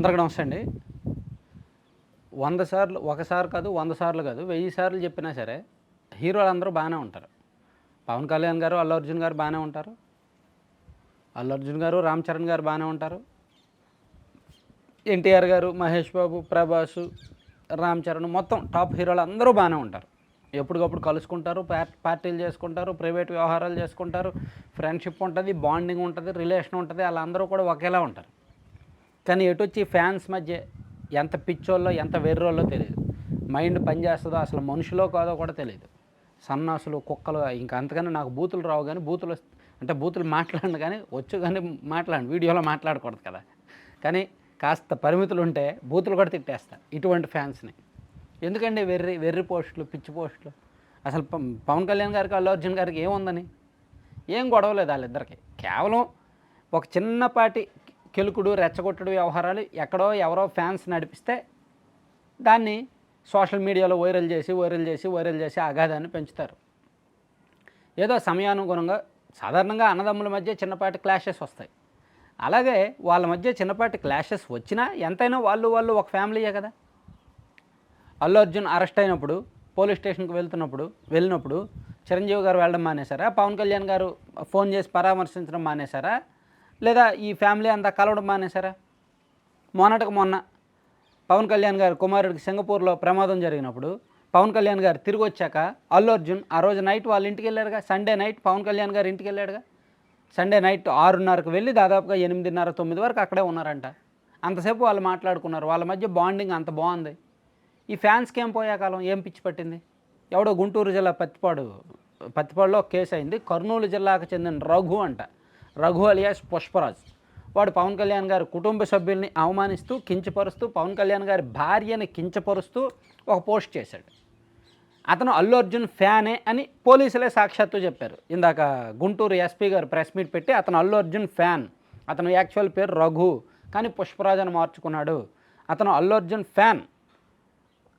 అందరికీ నమస్తే అండి. వంద సార్లు ఒకసారి కాదు వంద సార్లు కాదు వెయ్యి సార్లు చెప్పినా సరే హీరోలు అందరూ బాగానే ఉంటారు. పవన్ కళ్యాణ్ గారు అల్లు అర్జున్ గారు బాగానే ఉంటారు. అల్లు అర్జున్ గారు రామ్ చరణ్ గారు బాగానే ఉంటారు. ఎన్టీఆర్ గారు మహేష్ బాబు ప్రభాస్ రామ్ చరణ్ మొత్తం టాప్ హీరోలు అందరూ బాగానే ఉంటారు. ఎప్పటికప్పుడు కలుసుకుంటారు పార్టీలు చేసుకుంటారు ప్రైవేట్ వ్యవహారాలు చేసుకుంటారు ఫ్రెండ్షిప్ ఉంటుంది బాండింగ్ ఉంటుంది రిలేషన్ ఉంటుంది వాళ్ళందరూ కూడా ఒకేలా ఉంటారు. కానీ ఎటు వచ్చి ఫ్యాన్స్ మధ్య ఎంత పిచ్చోళ్ళో ఎంత వెర్రోళ్ళో తెలియదు. మైండ్ పనిచేస్తుందో అసలు మనుషులో కాదో కూడా తెలియదు. సన్నాసులు కుక్కలు ఇంకా అంతకన్నా నాకు బూతులు రావు కానీ బూతులు అంటే బూతులు మాట్లాడను కానీ వచ్చు కానీ మాట్లాడు వీడియోలో మాట్లాడకూడదు కదా. కానీ కాస్త పరిమితులు ఉంటే బూతులు కూడా తిట్టేస్తా ఇటువంటి ఫ్యాన్స్ని. ఎందుకండి వెర్రి వెర్రి పోస్టులు పిచ్చి పోస్టులు? అసలు పవన్ కళ్యాణ్ గారికి అల్లు అర్జున్ గారికి ఏముందని? ఏం గొడవ లేదు వాళ్ళిద్దరికి. కేవలం ఒక చిన్నపాటి కెలుకుడు రెచ్చగొట్టడు వ్యవహారాలు ఎక్కడో ఎవరో ఫ్యాన్స్ నడిపిస్తే దాన్ని సోషల్ మీడియాలో వైరల్ చేసి వైరల్ చేసి వైరల్ చేసి అగాధాన్ని పెంచుతారు. ఏదో సమయానుగుణంగా సాధారణంగా అన్నదమ్ముల మధ్య చిన్నపాటి క్లాషెస్ వస్తాయి. అలాగే వాళ్ళ మధ్య చిన్నపాటి క్లాషెస్ వచ్చినా ఎంతైనా వాళ్ళు వాళ్ళు ఒక ఫ్యామిలీయే కదా. అల్లు అర్జున్ అరెస్ట్ అయినప్పుడు పోలీస్ స్టేషన్కి వెళ్తున్నప్పుడు వెళ్ళినప్పుడు చిరంజీవి గారు వెళ్ళడం మానేశారా? పవన్ కళ్యాణ్ గారు ఫోన్ చేసి పరామర్శించడం మానేశారా? లేదా ఈ ఫ్యామిలీ అంతా కలవడం మానేశారా? మొన్నటికి మొన్న పవన్ కళ్యాణ్ గారు కుమారుడికి సింగపూర్లో ప్రమాదం జరిగినప్పుడు పవన్ కళ్యాణ్ గారు తిరిగి వచ్చాక అల్లు అర్జున్ ఆ రోజు నైట్ వాళ్ళ ఇంటికి వెళ్ళారుగా సండే నైట్ పవన్ కళ్యాణ్ గారు ఇంటికి వెళ్ళాడుగా? సండే నైట్ ఆరున్నరకు వెళ్ళి దాదాపుగా ఎనిమిదిన్నర తొమ్మిది వరకు అక్కడే ఉన్నారంట. అంతసేపు వాళ్ళు మాట్లాడుకున్నారు. వాళ్ళ మధ్య బాండింగ్ అంత బాగుంది. ఈ ఫ్యాన్స్కి ఏం పోయే కాలం? ఏం పిచ్చి పట్టింది? ఎవడో గుంటూరు జిల్లా పత్తిపాడు పత్తిపాడులో కేసు అయింది. కర్నూలు జిల్లాకు చెందిన రఘు అంట. రఘు అలియాస్ పుష్పరాజ్. వాడు పవన్ కళ్యాణ్ గారి కుటుంబ సభ్యుల్ని అవమానిస్తూ కించపరుస్తూ పవన్ కళ్యాణ్ గారి భార్యని కించపరుస్తూ ఒక పోస్ట్ చేశాడు. అతను అల్లు అర్జున్ ఫ్యానే అని పోలీసులే సాక్షాత్తు చెప్పారు. ఇందాక Guntur SP garu press meet పెట్టి అతను అల్లు అర్జున్ ఫ్యాన్ అతను యాక్చువల్ పేరు రఘు కానీ పుష్పరాజ్ అని మార్చుకున్నాడు. అతను అల్లు అర్జున్ ఫ్యాన్.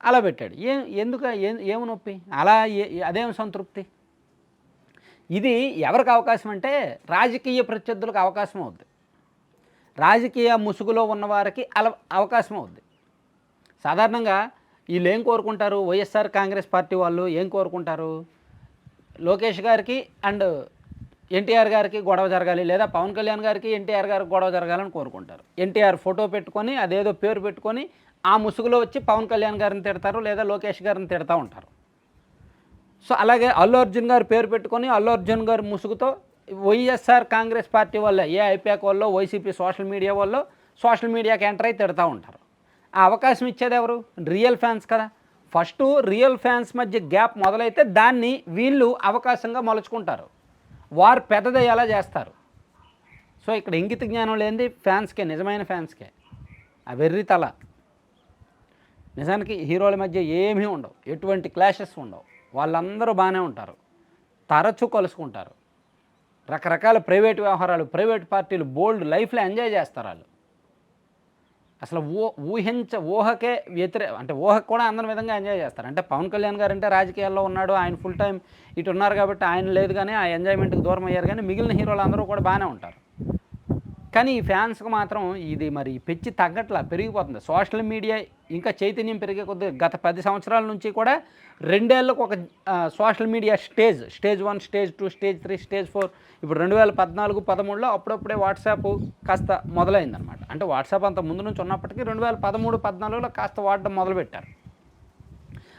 అలా పెట్టాడు. ఏ ఎందుకు ఏ ఏమి నొప్పి? అలా ఏ అదేం సంతృప్తి? ఇది ఎవరికి అవకాశం అంటే రాజకీయ ప్రత్యర్థులకు అవకాశం అవుద్ది. రాజకీయ ముసుగులో ఉన్నవారికి అల అవకాశం అవుద్ది. సాధారణంగా వీళ్ళు ఏం కోరుకుంటారు? వైఎస్ఆర్ కాంగ్రెస్ పార్టీ వాళ్ళు ఏం కోరుకుంటారు? లోకేష్ గారికి అండ్ ఎన్టీఆర్ గారికి గొడవ జరగాలి లేదా పవన్ కళ్యాణ్ గారికి ఎన్టీఆర్ గారికి గొడవ జరగాలని కోరుకుంటారు. ఎన్టీఆర్ ఫోటో పెట్టుకొని అదేదో పేరు పెట్టుకొని ఆ ముసుగులో వచ్చి పవన్ కళ్యాణ్ గారిని తిడతారు లేదా లోకేష్ గారిని తిడతా ఉంటారు. సో అలాగే అల్లు అర్జున్ గారు పేరు పెట్టుకొని అల్లు అర్జున్ గారు ముసుగుతో వైఎస్ఆర్ కాంగ్రెస్ పార్టీ వల్ల ఏ ఐపాక్ వల్ల వైసీపీ సోషల్ మీడియా వల్ల సోషల్ మీడియాకి ఎంటర్ అయి తిడతా ఉంటారు. ఆ అవకాశం ఇచ్చేది ఎవరు? రియల్ ఫ్యాన్స్ కదా. ఫస్ట్ రియల్ ఫ్యాన్స్ మధ్య గ్యాప్ మొదలైతే దాన్ని వీళ్ళు అవకాశంగా మలుచుకుంటారు. వారు పెద్దదయ్యేలా చేస్తారు. సో ఇక్కడ ఇంగిత జ్ఞానం లేనిది ఫ్యాన్స్కే నిజమైన ఫ్యాన్స్కే. ఆ వెర్రి తల. నిజానికి హీరోల మధ్య ఏమీ ఉండవు. ఎటువంటి క్లాషెస్ ఉండవు. వాళ్ళందరూ బాగానే ఉంటారు. తరచూ కలుసుకుంటారు. రకరకాల ప్రైవేట్ వ్యవహారాలు ప్రైవేట్ పార్టీలు బోల్డ్ లైఫ్లో ఎంజాయ్ చేస్తారు వాళ్ళు. అసలు ఊ ఊహించ ఊహకే వ్యతిరే అంటే ఊహకు కూడా అందరి విధంగా ఎంజాయ్ చేస్తారు. అంటే పవన్ కళ్యాణ్ గారు అంటే రాజకీయాల్లో ఉన్నాడు ఆయన ఫుల్ టైం ఇటు ఉన్నారు కాబట్టి ఆయన లేదు కానీ ఆ ఎంజాయ్మెంట్కి దూరం అయ్యారు కానీ మిగిలిన హీరోలు అందరూ కూడా బాగానే ఉంటారు. కానీ ఈ ఫ్యాన్స్కి మాత్రం ఇది మరి పెంచి తగ్గట్లా పెరిగిపోతుంది. సోషల్ మీడియా ఇంకా చైతన్యం పెరిగే కొద్ది గత పది సంవత్సరాల నుంచి కూడా రెండేళ్ళకు ఒక social media stage stage one stage two stage three stage four ఇప్పుడు రెండు వేల పద్నాలుగు పదమూడులో అప్పుడప్పుడే వాట్సాప్ కాస్త మొదలైందనమాట అంటే వాట్సాప్ అంత ముందు నుంచి ఉన్నప్పటికీ రెండు వేల పదమూడు పద్నాలుగులో కాస్త వాడడం మొదలుపెట్టారు.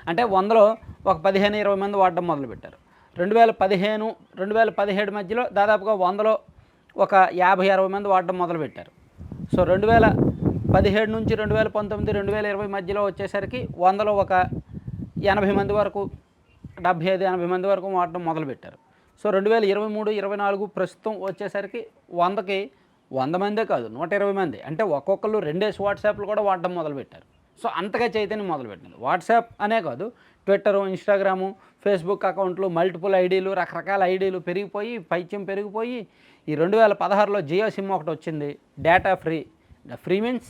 అంటే వందలో ఒక పదిహేను ఇరవై మంది వాడడం మొదలుపెట్టారు. రెండు వేల పదిహేను రెండు వేల పదిహేడు మధ్యలో దాదాపుగా వందలో ఒక యాభై అరవై మంది వాడడం మొదలుపెట్టారు. సో రెండు వేల పదిహేడు నుంచి రెండు వేల పంతొమ్మిది రెండు వేల ఇరవై మధ్యలో వచ్చేసరికి వందలో ఒక ఎనభై మంది వరకు డెబ్భై ఐదు ఎనభై మంది వరకు వాడడం మొదలుపెట్టారు. సో రెండు వేల ఇరవై మూడు ఇరవై నాలుగు ప్రస్తుతం వచ్చేసరికి వందకి వంద మందే కాదు నూట ఇరవై మంది. అంటే ఒక్కొక్కరు రెండేసి వాట్సాప్లు కూడా వాడడం మొదలుపెట్టారు. సో అంతగా చైతన్యం మొదలుపెట్టింది. వాట్సాప్ అనే కాదు ట్విట్టరు ఇన్స్టాగ్రాము ఫేస్బుక్ అకౌంట్లు మల్టిపుల్ ఐడీలు రకరకాల ఐడీలు పెరిగిపోయి పైత్యం పెరిగిపోయి ఈ రెండు వేల పదహారులో జియో సిమ్ ఒకటి వచ్చింది డేటా ఫ్రీ. ఫ్రీ మీన్స్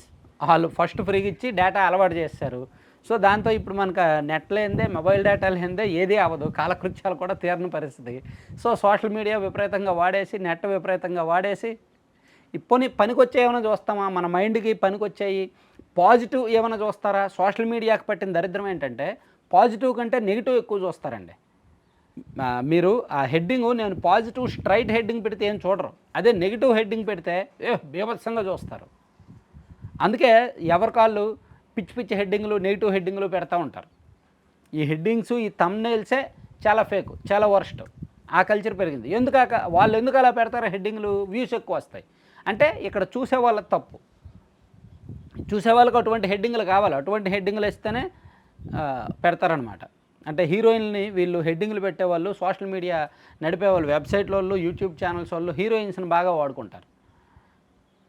వాళ్ళు ఫస్ట్ ఫ్రీగా ఇచ్చి డేటా అలవాటు చేస్తారు. సో దాంతో ఇప్పుడు మనకు నెట్ లేనిదే మొబైల్ డేటా లేనిదే ఏదీ అవ్వదు కాలకృత్యాలు కూడా తీరని పరిస్థితి. సో సోషల్ మీడియా విపరీతంగా వాడేసి నెట్ విపరీతంగా వాడేసి ఇప్పుడు పనికొచ్చేమైనా చూస్తామా? మన మైండ్కి పనికొచ్చాయి. పాజిటివ్ ఏమైనా చూస్తారా? సోషల్ మీడియాకి పట్టిన దరిద్రం ఏంటంటే పాజిటివ్ కంటే నెగిటివ్ ఎక్కువ చూస్తారండి. మీరు ఆ హెడ్డింగ్ నేను పాజిటివ్ స్ట్రైట్ హెడ్డింగ్ పెడితే ఏం చూడరు. అదే నెగిటివ్ హెడ్డింగ్ పెడితే ఏ బీభత్సంగా చూస్తారు. అందుకే ఎవరి కాళ్ళు పిచ్చి పిచ్చి హెడ్డింగ్లు నెగిటివ్ హెడ్డింగ్లు పెడతా ఉంటారు. ఈ హెడ్డింగ్స్ ఈ తమ్నైల్సే చాలా ఫేక్ చాలా వర్స్ట్ ఆ కల్చర్ పెరిగింది. ఎందుకు వాళ్ళు ఎందుకు అలా పెడతారు హెడ్డింగ్లు? వ్యూస్ ఎక్కువ వస్తాయి. అంటే ఇక్కడ చూసే వాళ్ళ తప్పు. చూసేవాళ్ళకి అటువంటి హెడ్డింగ్లు కావాలి. అటువంటి హెడ్డింగ్లు ఇస్తేనే పెడతారనమాట అంటే హీరోయిన్ని వీళ్ళు హెడ్డింగ్లు పెట్టేవాళ్ళు సోషల్ మీడియా నడిపేవాళ్ళు వెబ్సైట్ల వాళ్ళు యూట్యూబ్ ఛానల్స్ వాళ్ళు హీరోయిన్స్ని బాగా వాడుకుంటారు.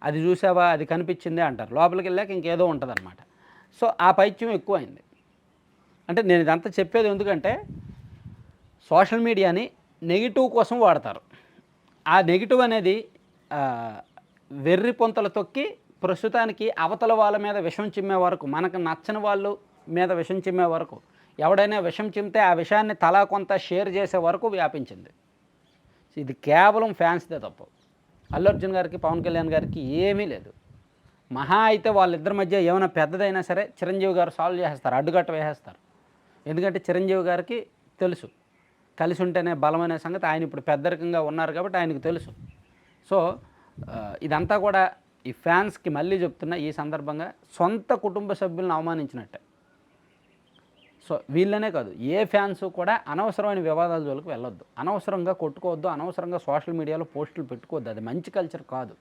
అది చూసావా? అది కనిపించిందే అంటారు. లోపలికి వెళ్ళాక ఇంకేదో ఉంటుంది సో ఆ పైత్యం ఎక్కువైంది. అంటే నేను ఇదంతా చెప్పేది ఎందుకంటే సోషల్ మీడియాని నెగిటివ్ కోసం వాడతారు. ఆ నెగిటివ్ అనేది వెర్రి పొంతలు తొక్కి ప్రస్తుతానికి అవతల వాళ్ళ మీద విషం చిమ్మే వరకు మనకు నచ్చని వాళ్ళు మీద విషం చిమ్మే వరకు ఎవడైనా విషం చిమ్మితే ఆ విషయాన్ని తలా కొంత షేర్ చేసే వరకు వ్యాపించింది. ఇది కేవలం ఫ్యాన్స్దే తప్పు. అల్లు అర్జున్ గారికి పవన్ కళ్యాణ్ గారికి ఏమీ లేదు. మహా అయితే వాళ్ళిద్దరి మధ్య ఏమైనా పెద్దదైనా సరే చిరంజీవి గారు సాల్వ్ చేసేస్తారు అడ్డుగట్ట వేసేస్తారు. ఎందుకంటే చిరంజీవి గారికి తెలుసు కలిసి ఉంటేనే బలమనే సంగతి. ఆయన ఇప్పుడు పెద్దరికంగా ఉన్నారు కాబట్టి ఆయనకు తెలుసు. సో ఇదంతా కూడా ఈ ఫ్యాన్స్కి మళ్ళీ చెప్తున్నా ఈ సందర్భంగా సొంత కుటుంబ సభ్యులను అవమానించినట్టే. సో వీళ్ళనే కాదు ఏ ఫ్యాన్స్ కూడా అనవసరమైన వివాదాల జోలికి వెళ్ళొద్దు. అనవసరంగా కొట్టుకోవద్దు అనవసరంగా సోషల్ మీడియాలో పోస్టులు పెట్టుకోవద్దు. అది మంచి కల్చర్ కాదు.